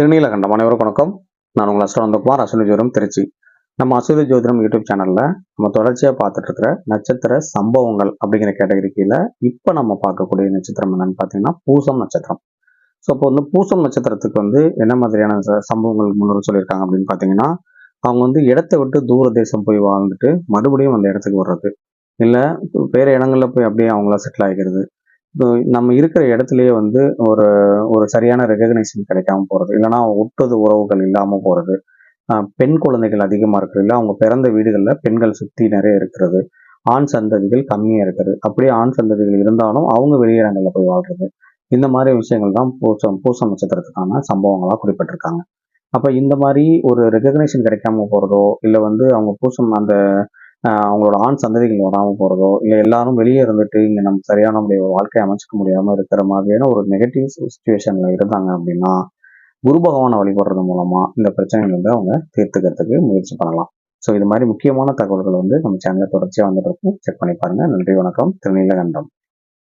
திருநீலகண்டம். அனைவரும் வணக்கம். நான் உங்கள் அஸ்வனந்தகுமார் அஸ்வினி ஜோதிடம் திருச்சி. நம்ம அஸ்வினி ஜோதிடம் யூடியூப் சேனல்ல நம்ம தொடர்ச்சியாக பார்த்துட்டு இருக்கிற நட்சத்திர சம்பவங்கள் அப்படிங்கிற கேட்டகரி இப்போ நம்ம பார்க்கக்கூடிய நட்சத்திரம் என்னன்னு பார்த்தீங்கன்னா பூசம் நட்சத்திரம். ஸோ இப்போ வந்து பூசம் நட்சத்திரத்துக்கு வந்து என்ன மாதிரியான ச- சம்பவங்கள் முன்னோர் சொல்லியிருக்காங்க அப்படின்னு பார்த்தீங்கன்னா அவங்க வந்து இடத்தை விட்டு தூர தேசம் போய் வாழ்ந்துட்டு மறுபடியும் அந்த இடத்துக்கு வர்றது. இல்லை வேற இடங்கள்ல போய் அப்படியே அவங்கள செட்டில் ஆகிக்கிறது நம்ம இருக்கிற இடத்துலயே வந்து ஒரு ஒரு சரியான ரெகக்னைசேஷன் கிடைக்காம போறது. இல்லைன்னா ஒட்டுது உறவுகள் இல்லாம போறது. பெண் குழந்தைகள் அதிகமா இருக்கிறது. இல்லை அவங்க பிறந்த வீடுகளில் பெண்கள் சுத்தி நிறைய இருக்கிறது. ஆண் சந்ததிகள் கம்மியா இருக்கிறது. அப்படியே ஆண் சந்ததிகள் இருந்தாலும் அவங்க வெளியிடங்கள்ல போய் வாழ்றது. இந்த மாதிரி விஷயங்கள் தான் பூசம் பூசம் நட்சத்திரத்துக்கான சம்பவங்களாக குறிப்பிட்டிருக்காங்க. அப்போ இந்த மாதிரி ஒரு ரெகக்னேஷன் கிடைக்காம போகிறதோ இல்லை வந்து அவங்க பூசம் அந்த அவங்களோட ஆண் சந்ததிகள் வராமல் போகிறதோ இல்லை எல்லாரும் வெளியே இருந்துட்டு இங்கே நம்ம சரியான நம்முடைய வாழ்க்கையை அமைச்சிக்க முடியாமல் இருக்கிற மாதிரியான ஒரு நெகட்டிவ் சுச்சுவேஷனில் இருந்தாங்க அப்படின்னா குரு பகவானை வழிபடுறது மூலமா இந்த பிரச்சனைகள் வந்து அவங்க தீர்த்துக்கிறதுக்கு முயற்சி பண்ணலாம். ஸோ இது மாதிரி முக்கியமான தகவல்கள் வந்து நம்ம சேனலில் தொடர்ச்சியாக வந்துட்டு இருக்கும் செக் பண்ணி பாருங்க. நன்றி வணக்கம். திருநீலகண்டம்.